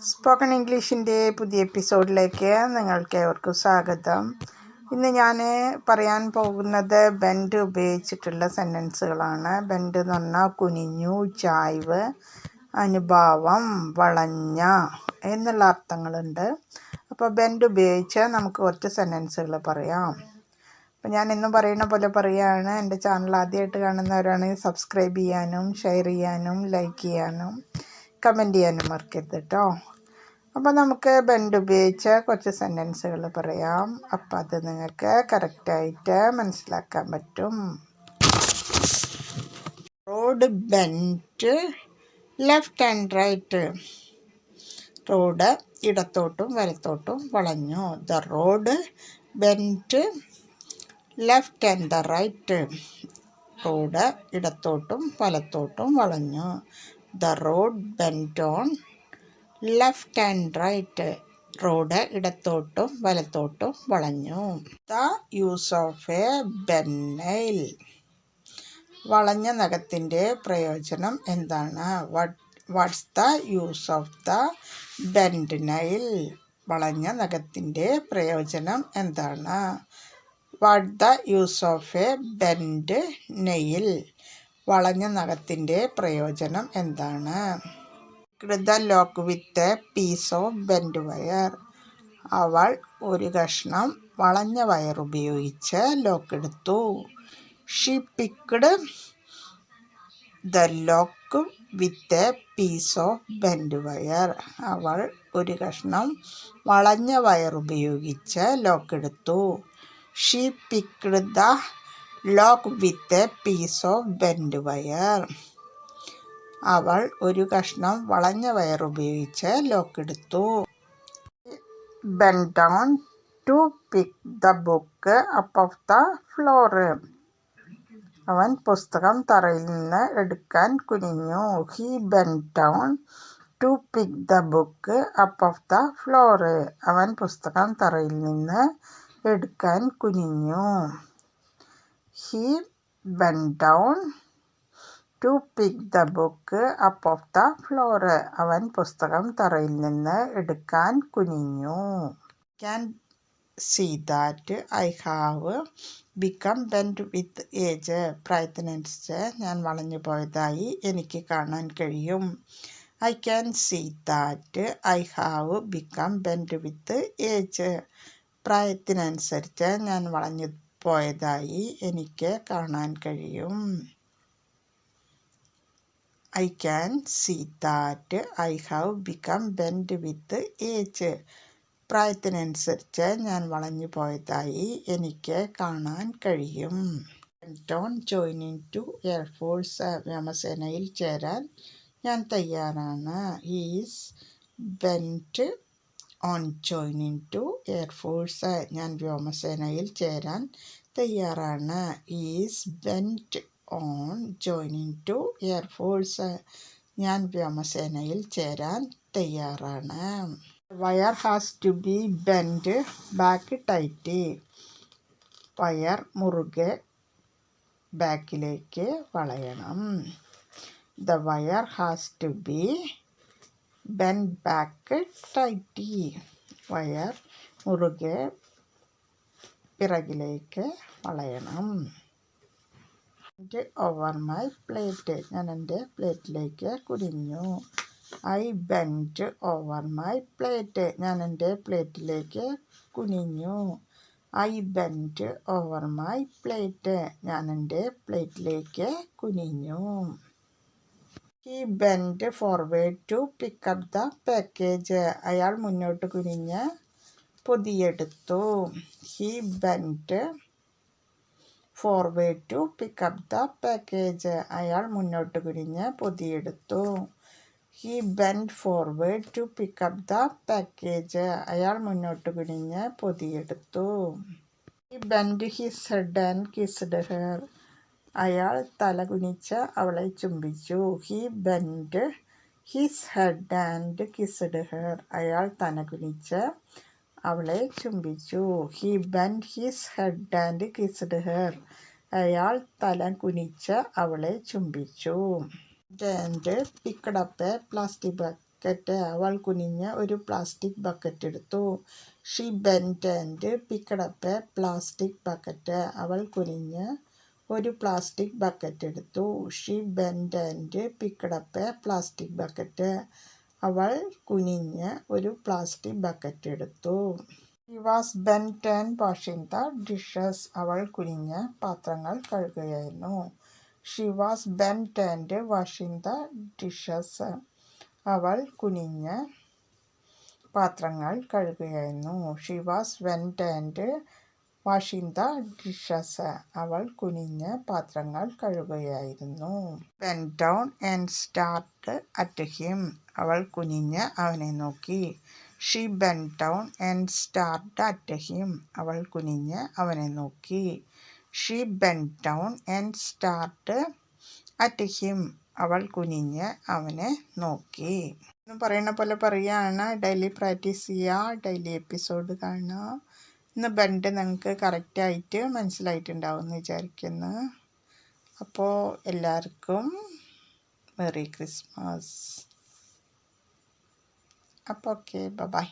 Spoken ഇംഗ്ലീഷിന്റെ പുതിയ എപ്പിസോഡിലേക്ക് നിങ്ങൾക്ക് ഏവർക്കും സ്വാഗതം. ഇന്ന് ഞാൻ പറയാൻ പോകുന്നത് ബെൻഡ് ഉപയോഗിച്ചിട്ടുള്ള സെന്റൻസുകളാണ് ബെൻഡ് എന്ന് പറഞ്ഞാൽ കുനിഞ്ഞു ചായ്വ് അനുഭാവം വളഞ്ഞ എന്നുള്ള അർത്ഥങ്ങളുണ്ട്. അപ്പോൾ ബെൻഡ് ഉപയോഗിച്ച് നമുക്ക് കുറച്ച് സെന്റൻസുകൾ പറയാം. അപ്പോൾ ഞാൻ എന്നും പറയുന്ന പോലെ പറയുകയാണ്. എന്റെ ചാനൽ ആദ്യമായിട്ട് കാണുന്നവരാണെങ്കിൽ സബ്സ്ക്രൈബ് ചെയ്യാനും ഷെയർ ചെയ്യാനും ലൈക്ക് ചെയ്യാനും. കമന്റ് ചെയ്യാനും മറക്കരുത് കേട്ടോ അപ്പോൾ നമുക്ക് ബെൻഡ് ഉപയോഗിച്ച കുറച്ച് സെന്റൻസുകൾ പറയാം. അപ്പോൾ അത് നിങ്ങൾക്ക് കറക്റ്റായിട്ട് മനസ്സിലാക്കാൻ പറ്റും. Road bent left and right road ഇടത്തോട്ടും വലത്തോട്ടും വളഞ്ഞു. The road bent left and the right road ഇടത്തോട്ടും വലത്തോട്ടും വളഞ്ഞു. The road bent on left and right road ഇടത്തോട്ടും വലത്തോട്ടും വളഞ്ഞു. The use of a bent nail വളഞ്ഞ നഖത്തിന്റെ പ്രയോജനം എന്താണ്? What what's the use of the bend nail വളഞ്ഞ നഖത്തിന്റെ പ്രയോജനം എന്താണ്? What the use of a bend nail വളഞ്ഞ നഖത്തിന്റെ പ്രയോജനം എന്താണ്? കൃത lock with piece of bend wire. അവൾ ഒരു കഷ്ണം വളഞ്ഞ വയർ ഉപയോഗിച്ച് lock ലോക്കെടുത്തു she picked the lock with a piece of bend wire അവൾ ഒരു കഷ്ണം വളഞ്ഞ വയർ ഉപയോഗിച്ച് lock ലോക്കെടുത്തു she picked the lock with a piece of bend wire. അവൾ ഒരു കഷ്ണം വളഞ്ഞ വയർ ഉപയോഗിച്ച് ലോക്കെടുത്തു എടുത്തു. Down to pick the book up off the floor അവൻ പുസ്തകം തറയിൽ നിന്ന് എടുക്കാൻ കുനിഞ്ഞു. He bent down to pick the book up off the floor അവൻ പുസ്തകം തറയിൽ നിന്ന് എടുക്കാൻ കുനിഞ്ഞു. He bent down to pick the book up off the floor അവൻ പുസ്തകം തറയിൽ നിന്ന് എടുക്കാൻ കുനിഞ്ഞു. Can see that I have become bend with age പ്രായത്തിനനുസരിച്ച് ഞാൻ വളഞ്ഞു പോയതായി എനിക്ക് കാണാൻ കഴിയും. I can see that I have become bend with age പ്രായത്തിനനുസരിച്ച് ഞാൻ വളഞ്ഞു പോയതായി എനിക്ക് കാണാൻ കഴിയും. I can see that I have become bend with age പ്രായത്തിനനുസരിച്ച് ഞാൻ വളഞ്ഞു പോയതായി എനിക്ക് കാണാൻ കഴിയും. ടോൺ ജോയിനിങ് ടു എയർഫോഴ്സ് വ്യോമസേനയിൽ ചേരാൻ ഞാൻ തയ്യാറാണ്. Is bent on joining to air force ഞാൻ വ്യോമസേനയിൽ ചേരാൻ തയ്യാറാണ്. Is bent on joining to air force ഞാൻ വ്യോമസേനയിൽ ചേരാൻ തയ്യാറാണ്. Wire has to be bend back tight wire മുറുകെ ബാക്കിലേക്ക് വളയണം. The wire has to be bend back tight wire മുറുകെ പിറകിലേക്ക് വളയണം. ഓവർ മൈ പ്ലേറ്റ് ഞാൻ എന്റെ പ്ലേറ്റിലേക്ക് കുനിഞ്ഞു. I bent over my plate ഞാൻ എന്റെ പ്ലേറ്റിലേക്ക് കുനിഞ്ഞു. I bent over my plate ഞാൻ എന്റെ പ്ലേറ്റിലേക്ക് കുനിഞ്ഞു. He bent forward to pick up the package അയാൾ മുന്നോട്ട് കുനിഞ്ഞ് പൊതിയെടുത്തു. He bent forward to pick up the package അയാൾ മുന്നോട്ട് കുനിഞ്ഞ് പൊതിയെടുത്തു. He bent forward to pick up the package അയാൾ മുന്നോട്ട് കുനിഞ്ഞ് പൊതിയെടുത്തു. He bent his head and kissed her അയാൾ തല കുനിച്ച് അവളെ ചുംബിച്ചു. He bent his head and kissed her അയാൾ തല കുനിച്ച് അവളെ ചുംബിച്ചു. He bend his head and kissed her അയാൾ തല കുനിച്ച് അവളെ ചുംബിച്ചു. ആൻഡ് പിക്കഡപ്പ് പ്ലാസ്റ്റിക് ബക്കറ്റ് അവൾ കുനിഞ്ഞ് ഒരു പ്ലാസ്റ്റിക് ബക്കറ്റ് എടുത്തു. She bent and picked up a plastic bucket അവൾ കുനിഞ്ഞ് ഒരു പ്ലാസ്റ്റിക് ബക്കറ്റ് എടുത്തു. She bent and picked up plastic bucket അവൾ കുനിഞ്ഞ് ഒരു പ്ലാസ്റ്റിക് ബക്കറ്റ് എടുത്തു. He was bent and washing the dishes അവൾ കുനിഞ്ഞ് പാത്രങ്ങൾ കഴുകുകയായിരുന്നു. She was bent and washing the dishes അവൾ കുനിഞ്ഞ് പാത്രങ്ങൾ കഴുകുകയായിരുന്നു. She was went and washing the dishes അവൾ കുനിഞ്ഞ് പാത്രങ്ങൾ കഴുകുകയായിരുന്നു. Went down and start at him അവൾ കുനിഞ്ഞ് അവനെ നോക്കി. She bent down and start at him അവൾ കുനിഞ്ഞ് അവനെ നോക്കി. She bent down and start at him അവൾ കുനിഞ്ഞ് അവനെ നോക്കി. എന്ന് പറയുന്ന പോലെ പറയുകയാണ് ഡെയിലി പ്രാക്ടീസ് ചെയ്യുക ഡെയിലി എപ്പിസോഡ് കാണുക ഇന്ന് ബെൻഡ് നിങ്ങൾക്ക് കറക്റ്റായിട്ട് മനസ്സിലായിട്ടുണ്ടാവും എന്ന് വിചാരിക്കുന്നു. അപ്പോൾ എല്ലാവർക്കും മെറി ക്രിസ്മസ്. അപ്പോൾ ഓക്കെ ബൈ